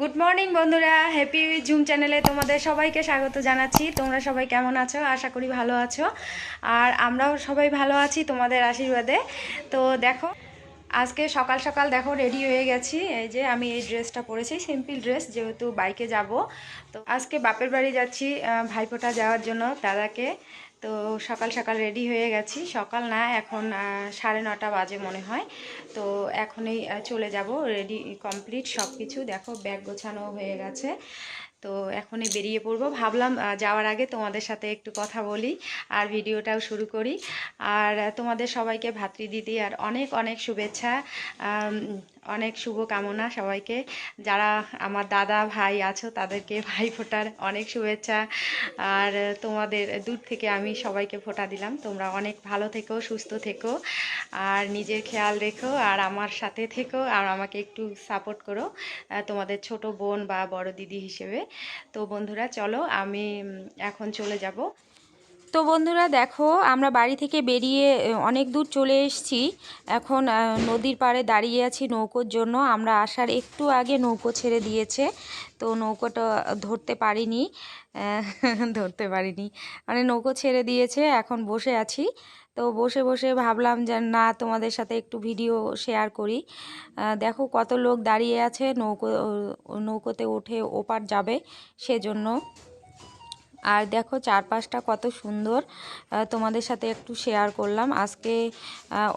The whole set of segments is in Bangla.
গুড মর্নিং বন্ধুরা। হ্যাপি জুম চ্যানেলে তোমাদের সবাইকে স্বাগত জানাচ্ছি। তোমরা সবাই কেমন আছো? আশা করি ভালো আছো। আর আমরাও সবাই ভালো আছি তোমাদের আশীর্বাদে। তো দেখো, আজকে সকাল সকাল দেখো রেডি হয়ে গেছি। এই যে আমি এই ড্রেসটা পরেছি সিম্পল ড্রেস যেহেতু বাইকে যাব। তো আজকে বাপের বাড়ি যাচ্ছি ভাইফোঁটা যাওয়ার জন্য, দাদাকে। তো সকাল সকাল রেডি হয়ে গেছি। সকাল না, এখন সাড়ে নটা বাজে মনে হয়। তো এখনই চলে যাব রেডি কমপ্লিট সব কিছু দেখো ব্যাগ গোছানো হয়ে গেছে। তো এখনই বেরিয়ে পড়ব। ভাবলাম যাওয়ার আগে তোমাদের সাথে একটু কথা বলি আর ভিডিওটাও শুরু করি। আর তোমাদের সবাইকে ভাতৃদিদি আর অনেক অনেক শুভেচ্ছা অনেক শুভ কামনা সবাইকে। যারা আমার দাদা ভাই আছো, তাদেরকে ভাই ফোটার অনেক শুভেচ্ছা। আর, তোমাদের দূর থেকে আমি সবাইকে ফোটা দিলাম। তোমরা অনেক ভালো থেকো, সুস্থ থেকো আর নিজের খেয়াল রেখো আর আমার সাথে থেকো আর আমাকে একটু সাপোর্ট করো তোমাদের ছোট বোন বা বড় দিদি হিসেবে। তো বন্ধুরা, চলো আমি এখন চলে যাব। তো বন্ধুরা, দেখো, আমরা বাড়ি থেকে বেরিয়ে অনেক দূর চলে এসেছি। এখন নদীর পাড়ে দাঁড়িয়ে আছি নৌকোর জন্য। আমরা আসার একটু আগে নৌকো ছেড়ে দিয়েছে, তো নৌকোটা ধরতে পারিনি ধরতে পারিনি। মানে নৌকো ছেড়ে দিয়েছে, এখন বসে আছি। তো বসে বসে ভাবলাম যে না, তোমাদের সাথে একটু ভিডিও শেয়ার করি। দেখো কত লোক দাঁড়িয়ে আছে, নৌকো, নৌকোতে উঠে ওপার যাবে সেজন্য। আর দেখো চারপাশটা কত সুন্দর তোমাদের সাথে একটু শেয়ার করলাম। আজকে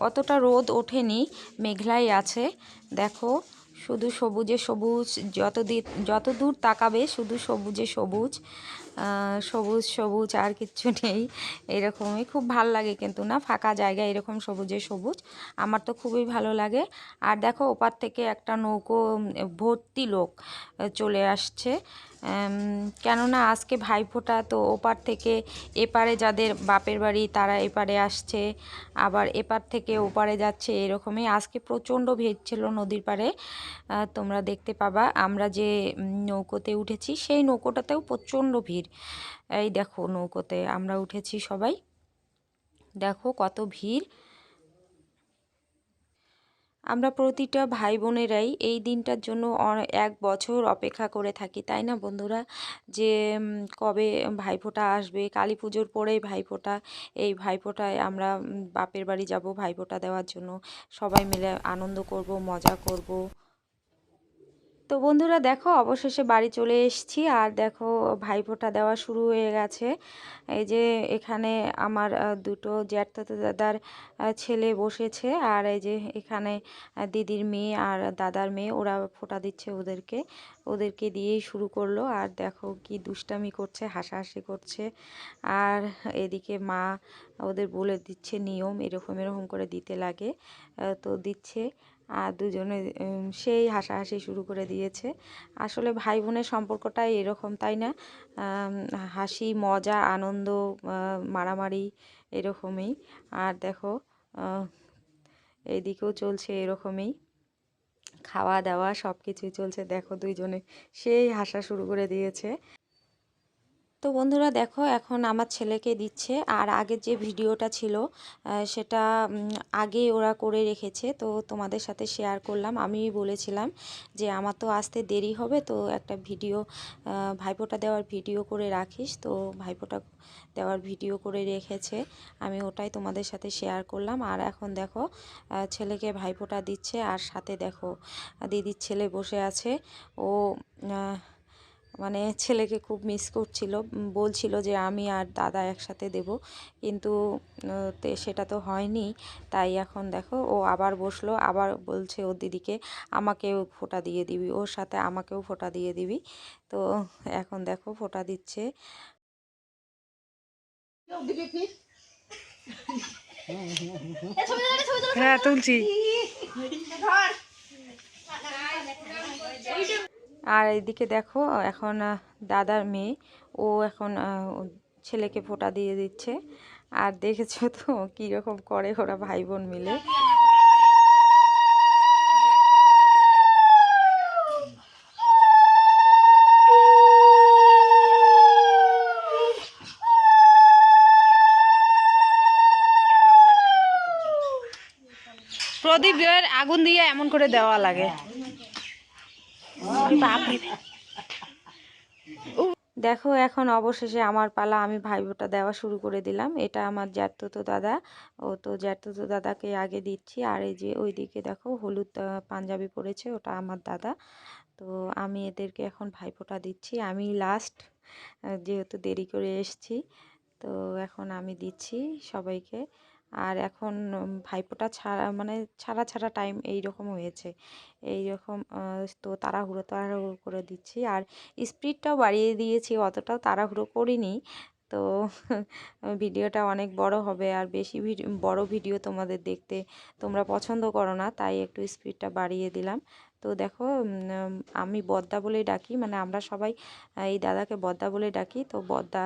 অতটা রোদ ওঠেনি, মেঘলাই আছে। দেখো শুধু সবুজে সবুজ, যত যত দূর তাকাবে শুধু সবুজে সবুজ। সবুজ সবুজ, আর কিচ্ছু নেই। এরকমই খুব ভালো লাগে কিন্তু না, ফাঁকা জায়গা এরকম সবুজে সবুজ। আমার তো খুবই ভালো লাগে। আর দেখো ওপার থেকে একটা নৌকো ভর্তি লোক চলে আসছে। কেননা আজকে ভাইফোঁটা তো ওপার থেকে এপারে যাদের বাপের বাড়ি তারা এপারে আসছে, আবার এপার থেকে ওপারে যাচ্ছে এরকমই। আজকে প্রচণ্ড ভিড় ছিল নদীর পাড়ে তোমরা দেখতে পাবা। আমরা যে নৌকোতে উঠেছি, সেই নৌকোটাতেও প্রচণ্ড ভিড়। এই দেখো নৌকোতে আমরা উঠেছি সবাই। দেখো কত ভিড়। আমরা প্রতিটা ভাই বোনেরাই এই দিনটার জন্য এক বছর অপেক্ষা করে থাকি, তাই না বন্ধুরা? যে কবে ভাইফোঁটা আসবে, কালী পুজোর পরেই ভাইফোঁটা, এই ভাইফোঁটায় আমরা বাপের বাড়ি যাব ভাইফোঁটা দেওয়ার জন্য। সবাই মিলে আনন্দ করব, মজা করব। তো বন্ধুরা দেখো, অবশেষে বাড়ি চলে এসেছি। আর দেখো, ভাইফোঁটা দেওয়া শুরু হয়ে গেছে। এই যে এখানে আমার দুটো জ্যাঠতো দাদার ছেলে বসেছে। আর এই যে এখানে দিদির মেয়ে আর দাদার মেয়ে, ওরা ফোঁটা দিচ্ছে ওদেরকে। ওদেরকে দিয়েই শুরু করল। আর দেখো কি দুষ্টামি করছে, হাসাহাসি করছে। আর এদিকে মা ওদের বলে দিচ্ছে নিয়ম, এরকম এরকম করে দিতে লাগে। তো দিচ্ছে। আর দুজনে সেই হাসাহাসি শুরু করে দিয়েছে। আসলে ভাই বোনের সম্পর্কটাই এরকম, তাই না? হাসি, মজা, আনন্দ মারামারি এরকমই। আর দেখো এইদিকেও চলছে এরকমই। খাওয়া দাওয়া সব কিছুই চলছে। দেখো দুইজনে সেই হাসা শুরু করে দিয়েছে। তো বন্ধুরা দেখো এখন আমার ছেলেকে দিচ্ছে। আর আগের যে ভিডিওটা ছিল সেটা আগে ওরা করে রেখেছে। তো তোমাদের সাথে শেয়ার করলাম। আমি বলেছিলাম যে আমার তো আসতে দেরি হবে তো একটা ভিডিও আহ, ভাইফোঁটা দেওয়ার ভিডিও করে রাখিস। তো ভাইফোঁটা দেওয়ার ভিডিও করে রেখেছে। আমি ওটাই তোমাদের সাথে শেয়ার করলাম। আর এখন দেখো ছেলেকে ভাইফোঁটা দিচ্ছে। আর সাথে দেখো দিদির ছেলে বসে আছে। ও মানে ছেলেকে খুব মিস করছিল বলছিল যে আমি আর দাদা একসাথে দেব। কিন্তু তে সেটা তো হয়নি। তাই এখন দেখো ও আবার বসল আবার বলছে ওর দিদিকে আমাকেও ফোঁটা দিয়ে দিবি ওর সাথে আমাকেও ফোঁটা দিয়ে দিবি। তো এখন দেখো ফোঁটা দিচ্ছে। হ্যাঁ তুলছি। আর এদিকে দেখো, এখন দাদার মেয়ে, ও এখন ছেলেকে ফোঁটা দিয়ে দিচ্ছে। আর দেখেছ তো কীরকম করে ওরা ভাই বোন মিলে প্রদীপের আগুন দিয়ে এমন করে দেওয়া লাগে। দেখো এখন অবশেষে আমার পালা আমি ভাইবোটা দেওয়া শুরু করে দিলাম। এটা আমার জ্যাঠতো দাদা। ও তো জ্যাঠতো দাদাকে আগে দিচ্ছি। আর এই যে ওইদিকে দেখো হলুদ পাঞ্জাবি পরেছে, ওটা আমার দাদা। তো আমি এদেরকে এখন ভাইফোঁটা দিচ্ছি। আমি লাস্ট যেহেতু দেরি করে এসেছি, তো এখন আমি দিচ্ছি সবাইকে। আর এখন উম, ভাইফোঁটা ছাড়া মানে ছাড়া ছাড়া টাইম এই রকম হয়েছে। এই রকম তো তাড়াহুড়ো তাড়াহুড়ো করে দিচ্ছি। আর স্পিডটাও বাড়িয়ে দিয়েছি অতটাও তাড়াহুড়ো করিনি। তো ভিডিওটা অনেক বড় হবে আর বেশি বড় ভিডিও তোমাদের দেখতে তোমরা পছন্দ করো না তাই একটু স্পিডটা বাড়িয়ে দিলাম। তো দেখো আমি বদ্দা বলেই ডাকি মানে আমরা সবাই এই দাদাকে বদ্দা বলে ডাকি। তো বদ্দা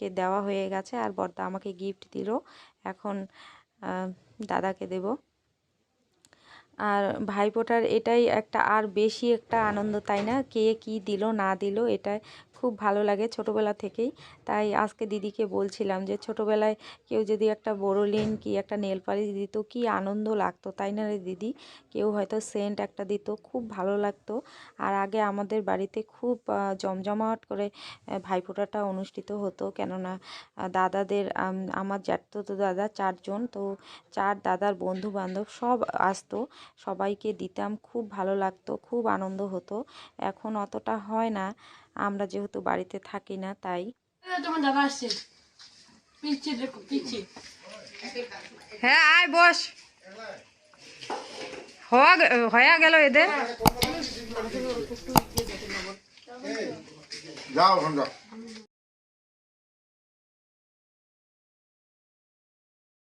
কে দেওয়া হয়ে গেছে আর বর্দা আমাকে গিফট দিল। এখন দাদাকে দেব। আর ভাইফোঁটার এটাই একটা আর বেশি একটা আনন্দ, তাই না? কে কি দিল, না দিল, এটা খুব ভালো লাগে ছোটোবেলা থেকেই। তাই আজকে দিদিকে বলছিলাম যে, ছোটোবেলায় কেউ যদি একটা বোরোলিন কি একটা নেল পালিশ দিত, কি আনন্দ লাগতো, তাই না রে দিদি? কেউ হয়তো সেন্ট একটা দিত, খুব ভালো লাগতো। আর আগে আমাদের বাড়িতে খুব জমজমাট করে ভাইফোঁটাটা অনুষ্ঠিত হতো। কেননা দাদাদের, আম- আমার জ্যাঠতো দাদা চারজন, তো চার দাদার বন্ধু বান্ধব সব আসতো। সবাইকে দিতাম খুব ভালো লাগতো খুব আনন্দ হতো। এখন অতটা হয় না আমরা যেহেতু বাড়িতে থাকি না তাই। তোমার দাদা আসছে। হ্যাঁ আয় বস। হয়ে গেল এদের। যাও যাও।